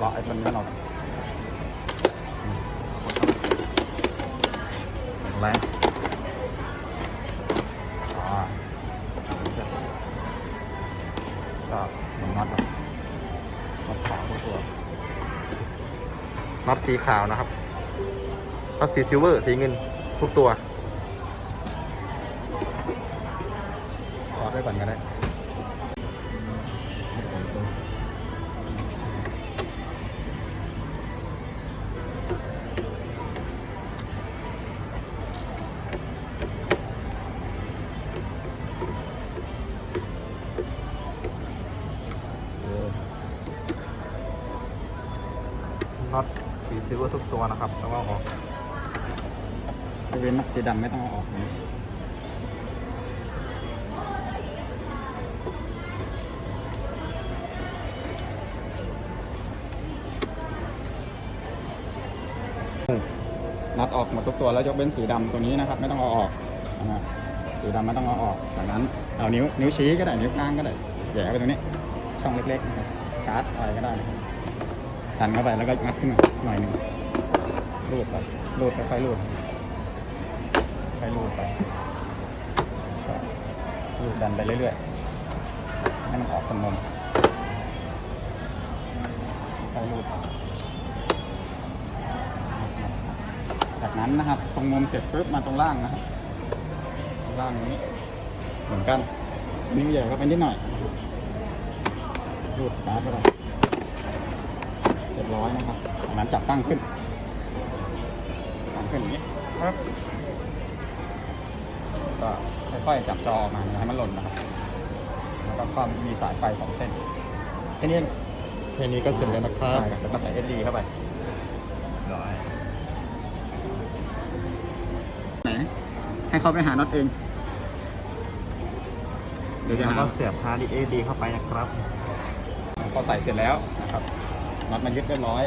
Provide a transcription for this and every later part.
เลาะไอ้ต้นนี้ออกแข็งแรงอ่าก็หมุนน็อตแบน็อตขาวทุกตัวน็อตสีขาวนะครับน็อตสีซิลเวอร์สีเงินทุกตัวรอดไว้ก่อนก็ได้ น็อตสีซิลเวอร์ทุกตัวนะครับต้องเอาออกบริเวณน็อตสีดำไม่ต้องเอาออกนะน็อออกหมดทุกตัวแล้วยกเว้นสีดำตัวนี้นะครับ ไม่ต้องเอาออกนะฮะสีดำไม่ต้องเอาออกจากนั้นเอานิ้วนิ้วชี้ก็ได้นิ้วกลางก็ได้แหย่ไปตรงนี้ช่องเล็กๆนะครับการ์ดอะไรก็ได้นะครับ ดันเข้าไปแล้วก็งัดขึ้นมาหน่อยหนึ่งรูดไปรูดค่อยๆรูดค่อยรูดไปรูดดันไปเรื่อยๆให้มันออกตรงนมค่อยรูดจากนั้นนะครับ ตรงนมเสร็จปุ๊บมาตรงล่างนะครับตรงล่างนี้เหมือนกันนิ้วใหญ่ก็ไปนิดหน่อยรูดการ์ดเข้าไปเรียบร้อยนะครับจากนั้นจับตั้งขึ้น ตั้งขึ้นอย่างนี้ครับ ก็ค่อยๆจับจอออกมาอย่าให้มันหล่นนะครับ แล้วก็ความมีสายไฟสองเส้นแค่นี้เองแค่นี้ก็เสร็จแล้วนะครับใช่แล้วก็ใส่ SD เข้าไปร้อยไหนให้เขาไปหาน็อตเอง เดี๋ยวจะแล้วหาก็เสียบฮาร์ดเอดีเข้าไปนะครับ พอใส่เสร็จแล้วนะครับ น็อตมายึดเรียบร้อย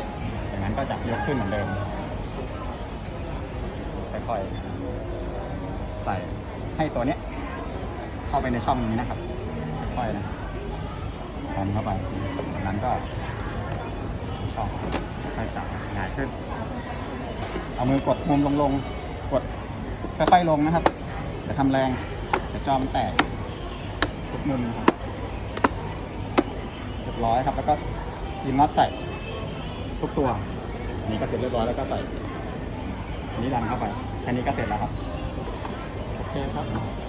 จากนั้นก็จับยกขึ้นเหมือนเดิมค่อยๆใส่ให้ตัวเนี้ย เข้าไปในช่องนี้นะครับค่อยๆนะทำเข้าไปจากนั้นก็ช่องค่อยจับง่ายขึ้น เอามือกดมุมลงๆกดค่อยๆลงนะครับอย่าทำแรงเดี๋ยวจอมันแตกทุกมุมนะครับเรียบร้อยครับ แล้วก็ยินน็อตใส่ ทุกตัวนี่ก็เสร็จเรียบร้อยแล้วก็ใส่นนี้ดันเข้าไปแค่นี้ก็เสร็จแล้วครับโอเคครับ